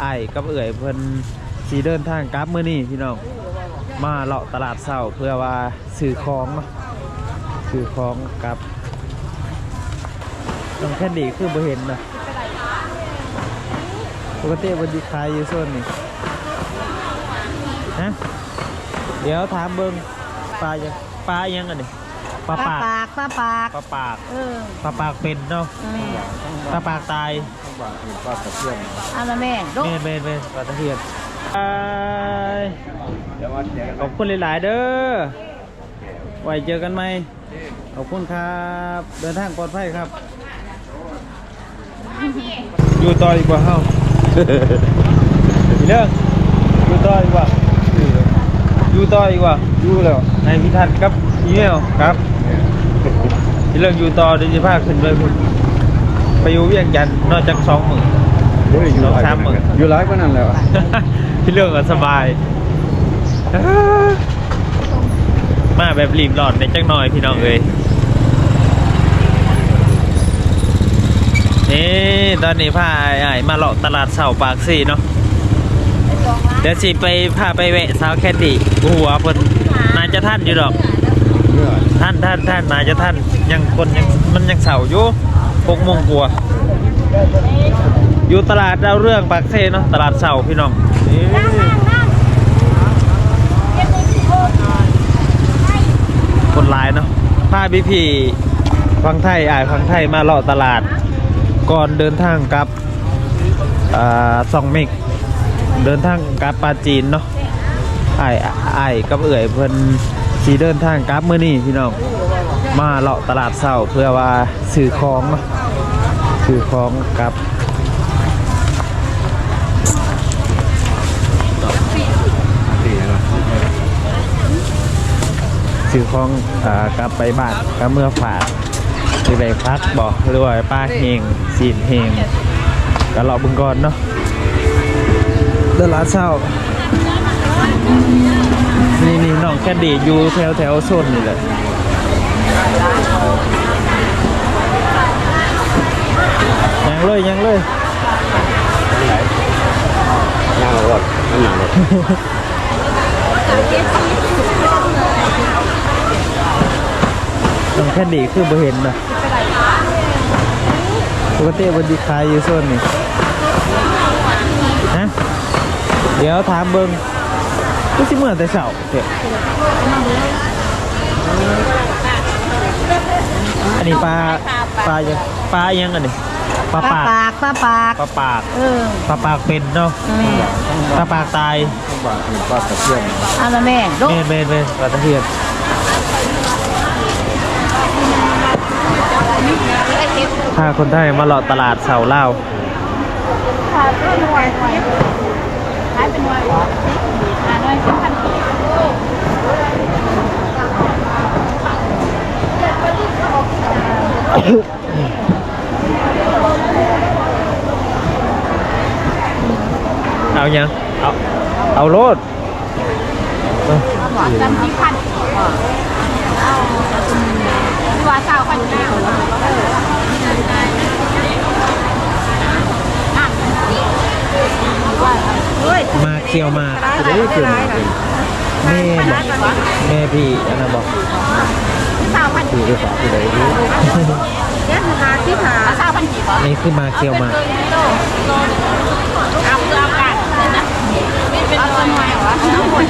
ไอ้กับเอื่อยเพิ่นสีเดินทางกลับมื้อนี้พี่น้องมาเลาะตลาดเช้าเพื่อว่าซื้อของเนาะซื้อของกับน้องแคนดี้คือบ่เห็นนะปกติมันสิขายอยู่โซนนี้ฮะเดี๋ยวถามเบิ่งปลายังปลายังอันนี้ ปลาปากปากปลาปากปลาปากเออปลาปากเป็นเนาะแม่ปลาปากตายเอาละแม่ลูกเมนเมนเมนปลาตะเพียนบายขอบคุณหลาย ๆ เด้อไว้เจอกันไหมขอบคุณครับ เดินทางปลอดภัยครับ อยู่ต่ออีกว่าเฮ้าอีเรื่องอยู่ต่ออีกว่าอยู่ต่ออีกว่าอยู่แล้วในพิทัศน์ครับ อีเมลครับอีเรื่องอยู่ต่อเดี๋ยวจะพาขึ้นไปพุ่นไปอยู่เวียงจันทน์นอกจากสองหมื่นสองสามหมื่น อยู่ร้ายกว่านั้นแล้วพี่เรื่องก็สบายมาแบบรีบร้อนในจังหน่อยพี่น้องเอ้ยนี่ตอนนี้พาไอ้ายมาเลาะตลาดเสาปากซี่เนาะ เดี๋ยวสิไปพาไปแวะสาวแคดดี้หัวเพิ่นนายจะท่านอยู่ดอก ท่านท่านท่านนายจะท่านยังคนยังมันยังเสาอยู่หกโมงกว่าอยู่ตลาดดาวเรื่องปากเซเนาะตลาดเสาพี่น้องคนหลายเนาะพาพี่พี่ฟังไทยอ่ายฟังไทยมาเลาะตลาด ก่อนเดินทางกับอ่าซองเมกเดินทางกับปาจีนเนาะไอ้ไอ้กับเอื่อยเพิ่น สีเดินทางกลับเมื้อนี้พี่น้องมาเลาะตลาดเช้าเพื่อว่าซื้อของซื้อของกลับซื้อของอ่ากลับไปบ้านก็เมื่อฝากสิไปพักบอกหรือว่าป้าเฮงสีนเฮงก็รอบึงก่อนเนาะเดินร้านเช่า นี่นี่น้องแคดดีอยู่แถวแถวโซนนี่เลยยังเลยยังเลยย่างรถนั่นหนังรถน้องแคดดีคือบ่เห็นนะปกติมันดีขายอยู่โซนนี่ฮะเดี๋ยวถามเบิ้ง ก็สิเหมือนแต่เสาเถอะอันนี้ปลาปลายังปลายังอันนี้ปลาปลาปากปากปลาปากปลาปากเออปลาปากเป็นเนาะปลาปากตายปลาปลาตะเพียนเอาละแม่ลูกเมนเมนเมนปลาตะเพียนถ้าคนไทยมาเลาะตลาดเสาเล่าขายเป็นหน่วยขายเป็นหน่วย เอายัง เอา เอาโลดเออจำที่พันเอาที่ว่าเศร้าพันเก้าเฮ้ย มา เคี่ยวมาจะได้ขึ้นมาเป็นแม่บอกแม่พี่อันนั้นบอกเศร้าพันคือภาษาที่ไหนรู้เนี่ยคือหาที่หาเศร้าพันกี่บาทนี่คือมาเคี่ยวมาเอาเพื่อเอากันนะเอาตัวหน่วยเหรอเอาหมด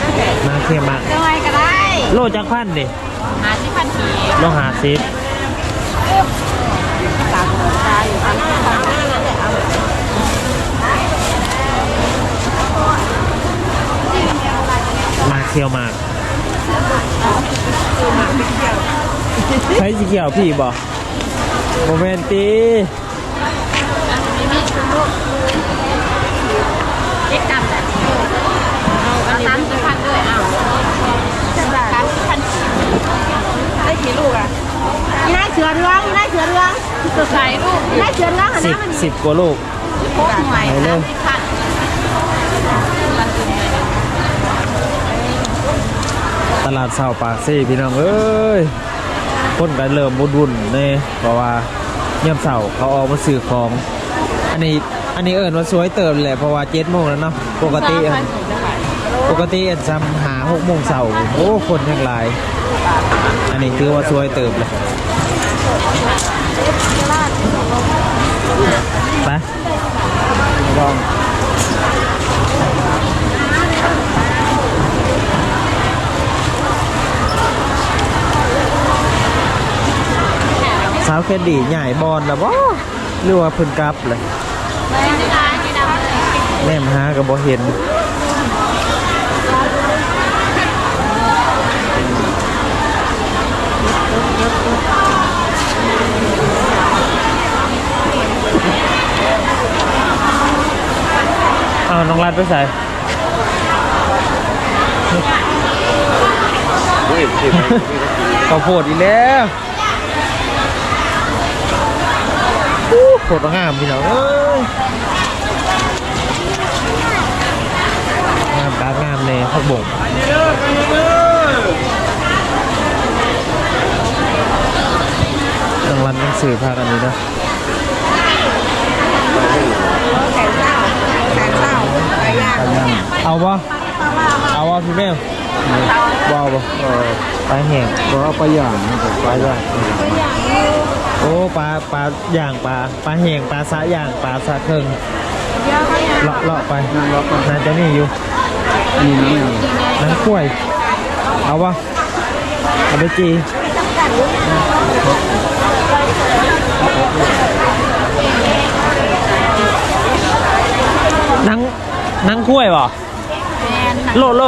มาเคี่ยวมาตัวหน่วยก็ได้โลจักพันดิหาที่พันกีโลหาซิปสามหัวใจอยู่พันที่พันห้านั่นแหละเอา มา เคี่ยวมาใช้สีเขียวพี่บอกโมเมนตีเอ็กซ์ดำแหละเอาอันนี้ที่พันด้วยเอาสามที่พันกีได้กี่ลูกอะยี่ได้เสือเรืองยี่ได้เสือเรืองตัวใส่ลูกยี่ได้เสือเรืองหันหสิบน้ามันสิบกว่าลูกโคตรหน่วยสามที่พัน ตลาดเสาปากซี่พี่น้องเอ้ยคนกันเริ่มบุ่นๆเน่เพราะว่าเยี่ยมเสาเขาออกมาซื้อของ อันนี้อันนี้เอิญว่าสวยเติมเลยเพราะว่าเจ็ดโมงแล้วเนาะปกติอะปกติเอ็นซ้ำหาหกโมงเสาโอ้คนยังหลาย อันนี้คือว่าสวยเติมเลยไป ลอง สาวแคดดี้ใหญ่บอลแล้วบ่หรือว่าเพิ่นกลับเลยแม่มหาก็บ่เห็นเอาน้องรัดไปใส่เขาโพดอีกแล้ว อู้โพดงามพี่น้องเอ้ยงามตางามในพักบ่งรางวัลหนังสือพากันนี้เนาะแขนเศร้าแขนเศร้าไปย่างไปย่างเอาวะเอาวะพี่แม่ว้าวบ่เออปลาแห้งก็เอาไปย่างนะครับไปย่าง โอ้ปลาปลาย่างปลาปลาแห้งปลาสะย่างปลาสะเครื่องเยอะไหมอะเลาะเลาะไปนั่งเลาะไปน่าจะนี่อยู่นี่น้ำอย่างนั่งกล้วย เอาวะเอาไปจีนั่งนั่งกล้วยบ่แมนโลโล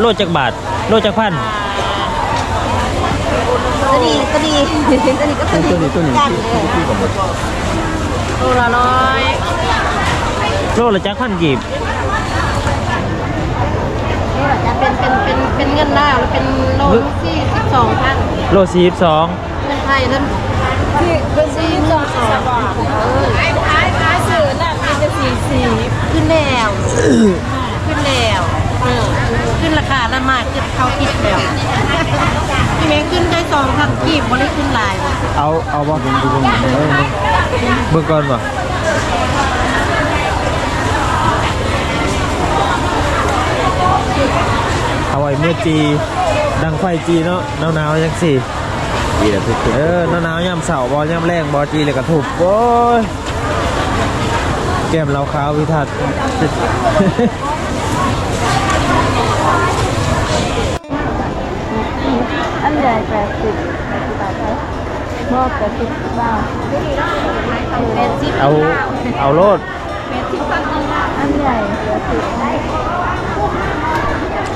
โลจักบาท โลจักพัน ก็ดีก็ดีก็ดีก็ตัวดีนี้ตัวนี้กันที่ที่ผมบอกตัวละร้อยโลละจักพันกีบนี่แหละจะเป็นเป็นเป็นเป็นเงินลาวแล้วเป็นโลที่สิบสองพันโลสี่สองเงินไทยเท่าที่เป็นสี่สองสองเออขายขายขายสื่อน่ะมันจะสี่สี่ขึ้นแล้วขึ้นแล้วเออ ขึ้นราคาแล้วมากขึ้นเขาคิดแล้วพี่เม้งขึ้นได้สองพันกีบไม่ได้ขึ้นหลายเอาเอาบ่เป็นดูเบิ่งก่อนบ่เอาไว้เมื่อจีดังไฟจีเนาะหนาวๆจังสี่ดีแล้วทุกคนเออหนาวๆยามเสาร์บอยามแรงบอจีเลยกระถูกโอ้ยแก้มเราขาววิทัศน์ อันใหญ่แปดสิบมอบแปดสิบบ้างแปดสิบเอาเอาโลดแปดสิบอันใหญ่แปดสิบ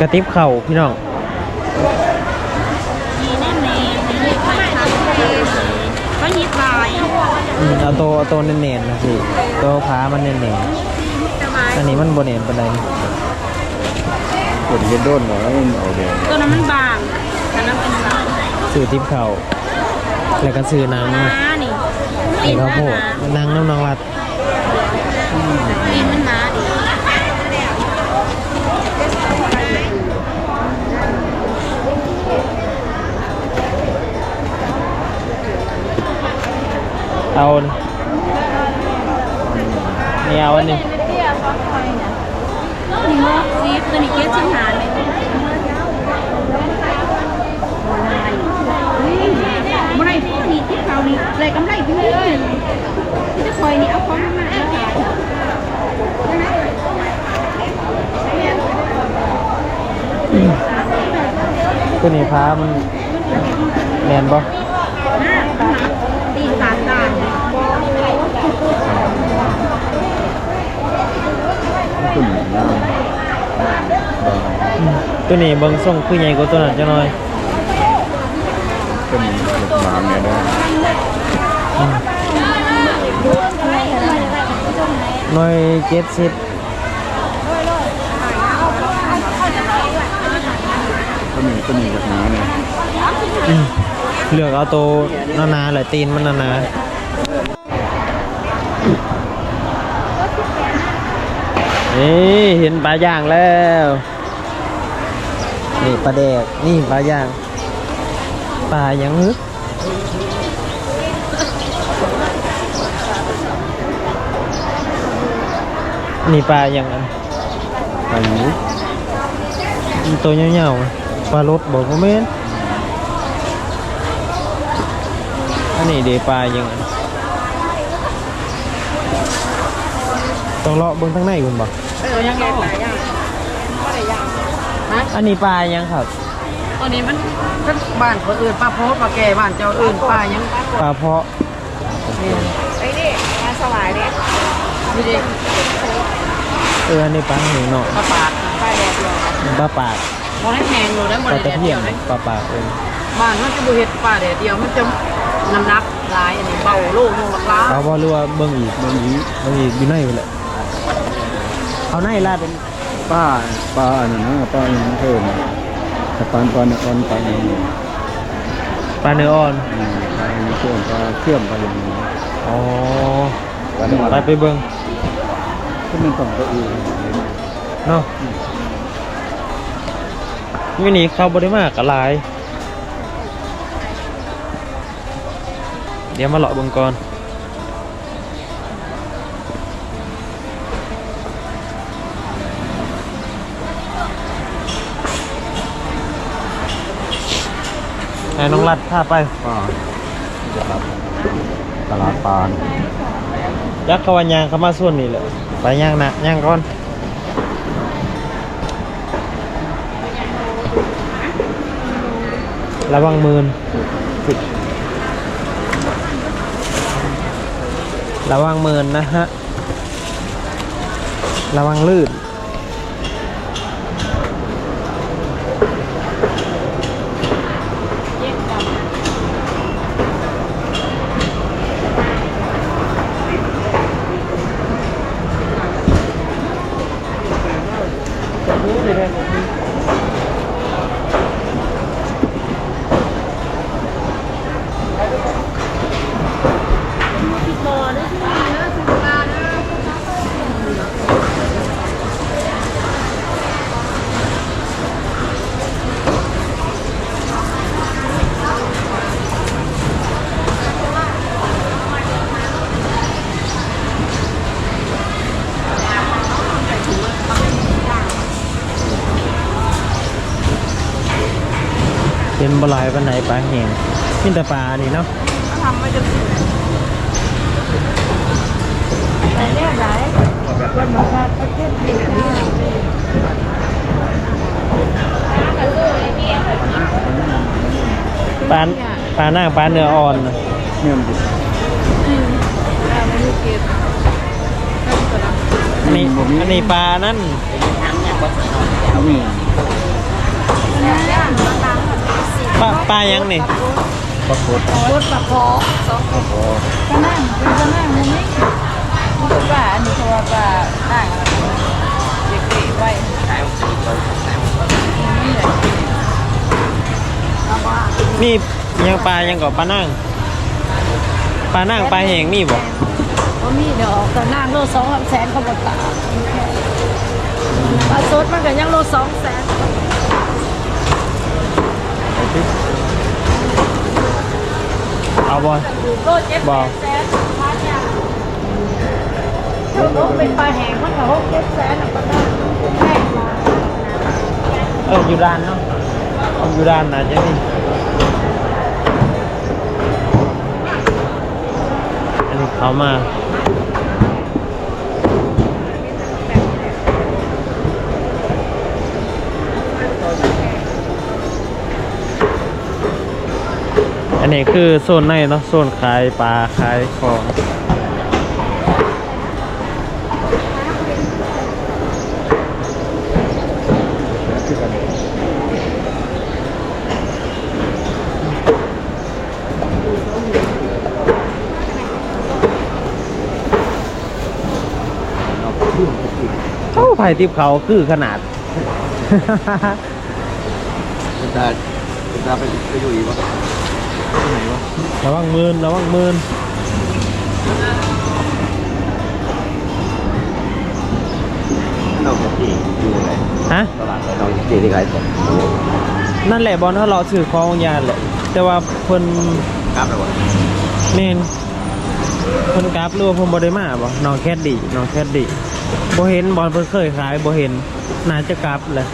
กระติบเข่าพี่น้องมีแน่แน่มีไปทางเองก็ยิบลายอืมเอาตัวเอาตัวเน่นๆนะพี่ตัวพามันเน่นๆอันนี้มันโบเน่นปานใดนี่กดเย็นโดนหน่อยแล้วมันเอาแดงตัวนั้นมันบางแต่นั้นเป็นบาง ซื้อติบเข่าแล้วก็ซื้อหนังม้านี่ไอ้ข้าวโพดหนังน้ำนองรัดกินมันม้าดิเอานี่นี่เอาอันนี้ นี่ว่าซีฟตัวนี้เก็ตชิ้นหาเลยไม่ได้พวก นี้ที่เขานี่เลยกำไรพี่เลยที่จะคอยนี่เอาของมาแล้วตัวนี้พามันแมนบ่ตีสามด่านตุ่มย่างตัวนี้เบิ่งส่งคือใหญ่กว่าตัวนั้นจังหน่อยตัวนี้หมาเนี่ยนะ หน่อยเจ็ดสิบตัวนี้ตัวนี้กับหมาเนี่ยอืมเลือกเอาตัวหนาๆแหละตีนมันหนาๆนี่เห็นปลาย่างแล้วนี่ปลาแดกนี่ปลาย่างปลาหยังฮึ นี่ปลาอย่างอันไปไหนมันตัวยาวๆอะปลารสบอกว่าแม่นอันนี้เดปลาอย่างอันต้องเลาะเบิ่งทั้งในคุณบ่เออยังไงปลาย่างก็ได้ย่างนะอันนี้ปลายังครับตอนนี้มันเป็นบ้านคนอื่นป้าโพสป้าแก่บ้านเจ้าอื่นป้ายังปลาเพาะไอ้นี่งานสลายเนี่ย นี่ดิเอออันนี้ปลาหนึ่งเนาะปลาปากปลาแดดเดียวปลาปากมองให้แพงอยู่แล้วปบ่ลาได้ตะแดดเพีเดียยนวเลยปลาปากเองบ้านมันจะบ่เฮ็ดปลาแดดเดียวมันจะน้ำหนักหลายอันนี้เบาโลโลละล้าเอาบ่หรือว่าเบิ่งอีกบางทีเบิ่งอีกอยู่ในไปเลยเอาในลาดเป็นป้าป้าอันนั้นนะป้าอันนั้นเพิ่มแต่ปานปานอ่อนปานนี้ปลาเนื้ออ่อนอืมปลาอันนี้เชื่อมปลาเชื่อมปลาอย่างนี้อ๋อปลาเนื้อไปไปเบิ่ง ก็มันต้องไปอีกเนาะมินี่เข้าบ่ได้มากกะหลาย เดี๋ยวมาเลาะเบิ่งก่อนให้น้องรัดพาไปป้าจะรับตลาดปานยักษ์เขาวันยางเขามาส่วนนี้เลย ไปย่างนะย่างก่อนระวังมืนระวังมืนนะฮะ ระวังลื่น เป็นบหลายปลาไหนปลาแห้งมีแต่ปลานี่เนาะทำไม่จะไหนแน่ไหนวันมาค่ะประเทศไทยนี่ปลาปลาหน้าปลาเนื้ออ่อนน่ะเนี่ยมันอันนี้อันนี้ปลานั่นเอามี ปลาปลายังนี่ปรากฏรถปลาคอสองก็พอก็นั่งเป็นก็นั่งมุมนี้คือปลาอันนี้เพราะว่าปลานั่งเด็กๆไว้มียังปลายังกับปลานั่งปลานั่งปลาแหงมีบ่ก็มีเดี๋ยวออกแต่นั่งโลสองแสนเขาบอกตาปลาสดมันก็ยังโลสองแสน เอาบอลบอลเป็นปลาแหงมันเหรอเจ็ดแสนอะก็ได้แพงมาเอออยู่ด้านเนาะอยู่ด้านนะจะนี่อันนี้เขามา นนี้คือโซนในเนาะโซนขายปลาขายของแล้วคือกันโอ้ไผ่ติบเขาคือขนาดคุณตาคุณตาไปไปอยู่อีกวะไหนวะ ระวังมืนระวังมืนเราปกติอยู่ไหนฮะตลาดเราปกติที่ขายของนั่นแหละบอลถ้าเราถือคองยานแหละ แต่ว่าเพิ่นกราฟอะไรวะเมนเพิ่นกราฟหรือว่าเพิ่นบ่ได้มาบ่น้องแคดดี้น้องแคดดี้เบ่เห็นบอลเพิ่นเคยขายบ่เห็นน่าจะกลับเลย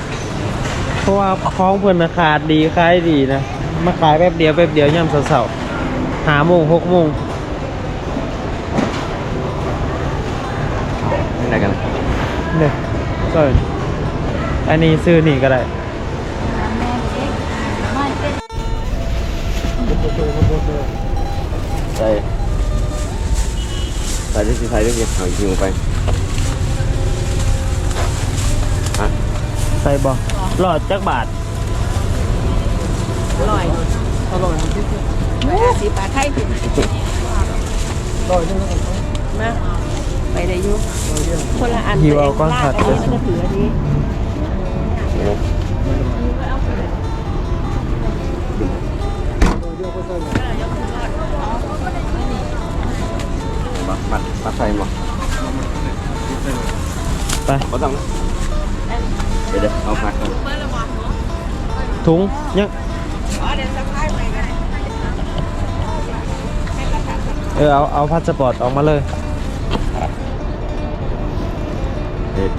เพราะว่าของเพิ่นน่ะขาดดีขายดีนะ มาขายแป๊บเดียวแป๊บเดียวยามเช้าๆห้าโมงหกโมงนี่อะไรกันเนี่ยก็อันนี้ซื้อนี่ก็ได้ใส่ใส่ด้วยสิใส่ด้วยสิเอายิงไปฮะใส่บ่หลอดจักบาท อร่อยอร่อยสีปลาไทยถึงมาไปได้อยุคนละอันหิวเอาก้อนผัดลากอันนี้มันก็ถืออันนี้มามามาใส่มาไปเขาต้อง เดี๋ยวเดี๋ยวเอาผักก่อนถุงยังเออเอาเอาพาสปอร์ตออกมาเลยเด็ด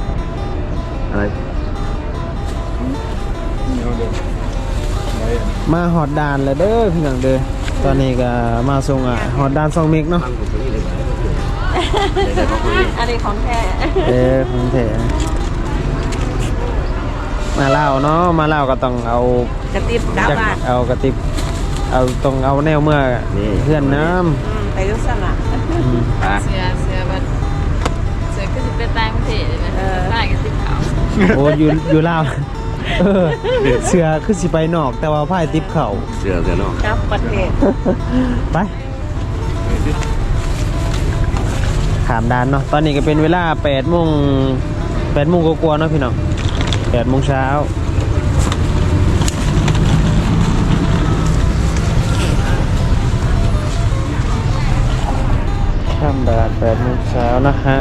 อะไรมาหอดด่านเลยเด้อพี่น้องเด้อตอนนี้ก็มาส่งอะหอดด่านซองเมกเนาะตั้งผมตรงนี้เลยเดี๋ยวเดี๋ยวเขาคุยอันนี้ของแท้เออของแท้ มาเล่าวเนาะมาเล่าวก็ต้องเอากระติบดาวจักบาทเอากระติบเอาตรงเอาแนวเมื่อเพื่อนน้อืมไปยุสละำอืมอะเสือเสือบัดเสือก็จะเป็นตายประเทศเลยนะเออตายกันสิขาวโอ้อยู่อยู่ลาวเออเสือคือสิไปนอก แต่ว่าพายติบเข่าเสือเสือเนาะครับประเทศไปขามดานเนาะตอนนี้ก็เป็นเวลา8โมง8โมงกว่าๆเนาะพี่น้อง 8โมงเช้า ข้ามดาน8โมงเช้านะฮะ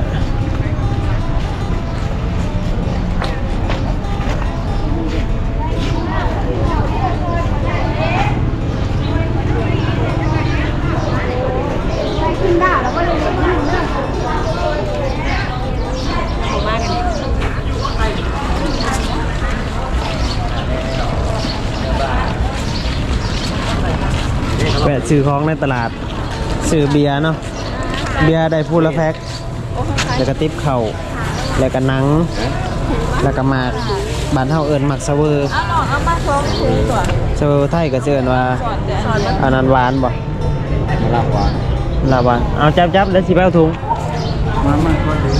ซื้อของในตลาดซื้อเบียร์เนาะเบียร์ได้พูดละแพ็คแล้วก็ติบเข่าแล้วก็หนัง แล้วก็หมากบ้านเฮาเอิ้นหมักเสะเวอร์เอาหนอนเอามาซ้อมคุยตัวเสะเวอร์ไทยก็เชิญว่าสอนมันอันนั้นหวานบ่มาลาบหวานลาหวานเอาจับจับแล้วสิไปเอาถุงมามาก็ดี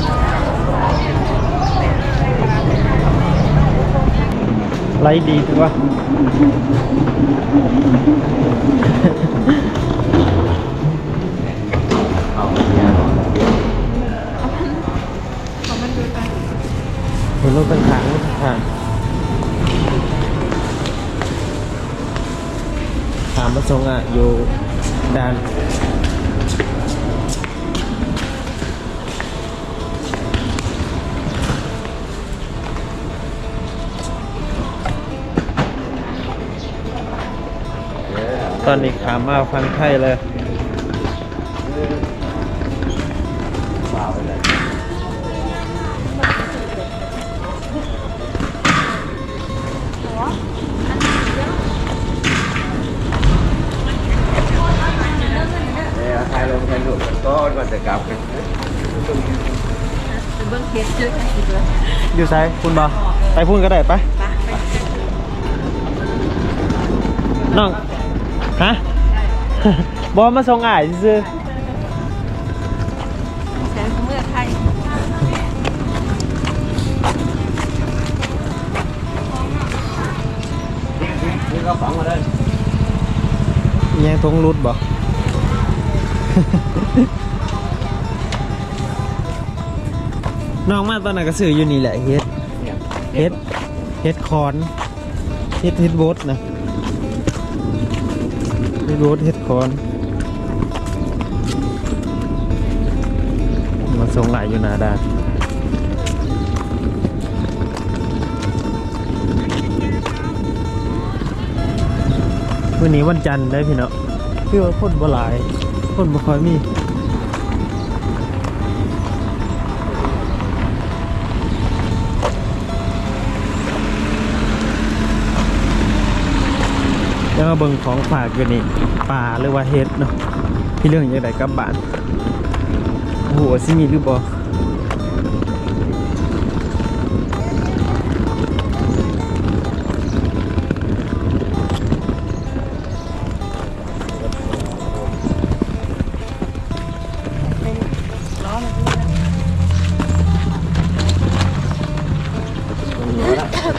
ไรดีถือว่าเห็นรถเป็นขางรถเป็นขางถามประสงค์อะอยู่ด้าน ตอนนี้ขามมาฟังไทยเลยเปล่าเลยเนี่ยถ่ายลงถ่ายรูปกันก็ก่อนจะกลับกันเป็นเบื้องเคสเยอะกันอีกเลยอยู่ไซคุณบอไปพูดก็ได้ไปไปไปน้อง ฮะบอมาส่งอ่ายซื้อแสนเมื่อไทยนี่ก็ฝังมาเลยยังทงรุดบ่น้องมาตอนนั้นก็ซื้ออยู่นี่แหละเฮ็ดเนี่ยเฮ็ดเฮ็ดคอนเฮ็ดเฮ็ดโบดนะเฮ็ด โรดเฮ็ดคอนมาส่งหลายอยู่หนาดานวันนี้วันจันทร์ได้พี่เนาะพี่ว่าคนบ่หลาย คนบ่ค่อยมี แล้วมาเบิ่งของฝากอยู่นี่ป่าหรือว่าเฮ็ดเนาะพี่เรื่องยังไงกลับบ้านโอ้โหสิมีหรือบ่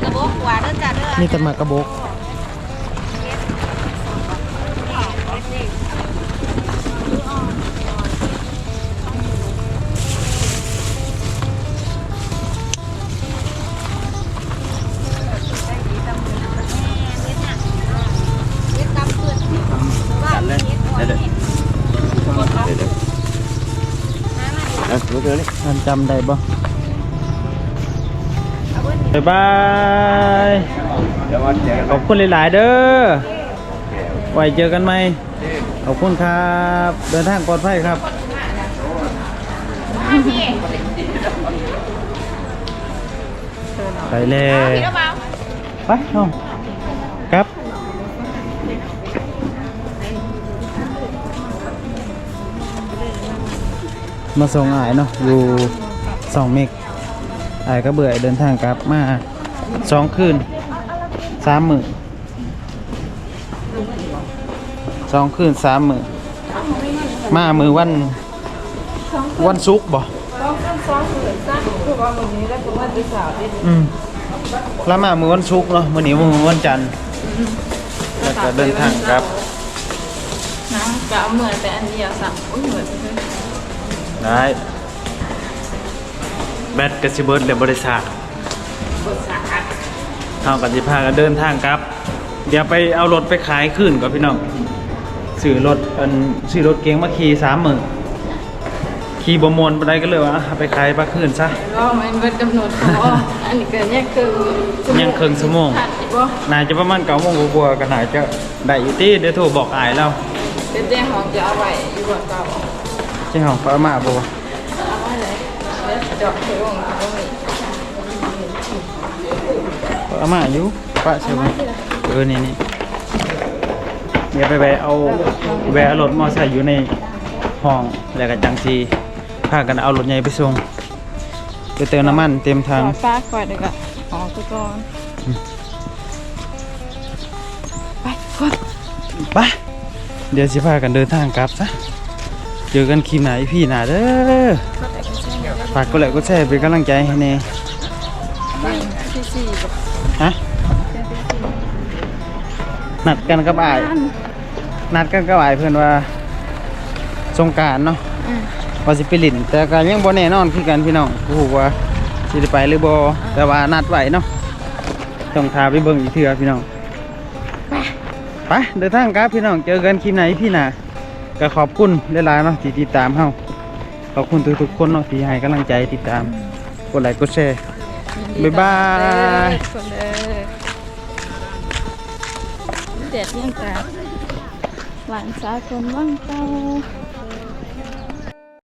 กระบอกหวานเด้อจ้าเด้อนี่แต่หมากกระบอก จอนี่ท่านจำได้บ่บ๊ายบายเดี๋ยววันเจอขอบคุณหลาย ๆ เด้อ ไว้เจอกันไหม ขอบคุณครับ เดินทางปลอดภัยครับ ไปเลยพี่ระเบาไปน้อง มาส่งอายเนาะอยู่สองเมกอายก็เบื่อเดินทางกลับมาสองคืนสามมือสองคืนสามมือมามือวันวันศุกร์บ่อืมแล้วมามือวันศุกร์เนาะมื้อนี้มือวันจันทร์แล้วก็เดินทางกลับน้ำกะเอาเหมือนแต่อันเดียวสั่งอุ้ยเหมือนเลย ได้แบตกระสิเบิร์ดเลยบริษัทเท่ากับที่พากันเดินทางครับ เดี๋ยวไปเอารถไปขายขึ้นก่อนพี่น้องซื้อรถอันซื้อรถเก๋งมาขี่สามหมื่นขี่บมวนไปได้ก็เลยว่าเอาไปขายปลาขึ้นซะรอมันเป็นกำหนดของอ้ออันนี้เกินเนี่ยคือยังครึ่งชั่วโมงผัดอีกบ่นายจะประมาณเก้าโมงกว่าๆกันนายจะได้อยู่ที่เดี๋ยวโทรบอกอายแล้วเป็นเจ้าของจะเอาไว้อยู่บนเก่า เจ้าของฟ้ามาบ่วะเอาไว้เลยแล้วเจาม้าอยู่ป้าใช่ไหมเออนี่นี่เดี๋ยวไปแวะเอาแวะรถมอไซค์อยู่ในห้องแล้วก็จังซีพากันเอารถใหญ่ไปส่งไปเติมน้ำมันเต็มทางฟ้าก่อนเดี๋ยวก็ออกไปก่อนไปก่อนไปเดี๋ยวสิพากันเดินทางกลับซะ จอกันคลิปหน้าอีพี่หน้าเด้อฝากกดไลค์กดแชร์เป็นกำลังใจให้แน่ที่สี่กับฮะนัดกันกับอายนัดกันกับอายเพื่อนว่าสงกรารเนาะว่าสิไปลินแต่ก็ยังบ่แน่นอนคือกันพี่น้องกูฮู้ว่าสิได้ไปหรือบ่แต่ว่านัดไว้เนาะต้องพาไปเบิ่งอีกเทื่อพี่น้องไปเดินทางครับพี่น้องเจอกันคลิปไหนพี่น่ะ ก็ขอบคุณหลายๆเนาะที่ติดตามเฮาขอบคุณทุกๆคนเนาะที่ให้กำลังใจติดตามกดไลค์กดแชร์บ๊ายบายเด้อเด็ดยังกะหลานสาวคนว่างเตา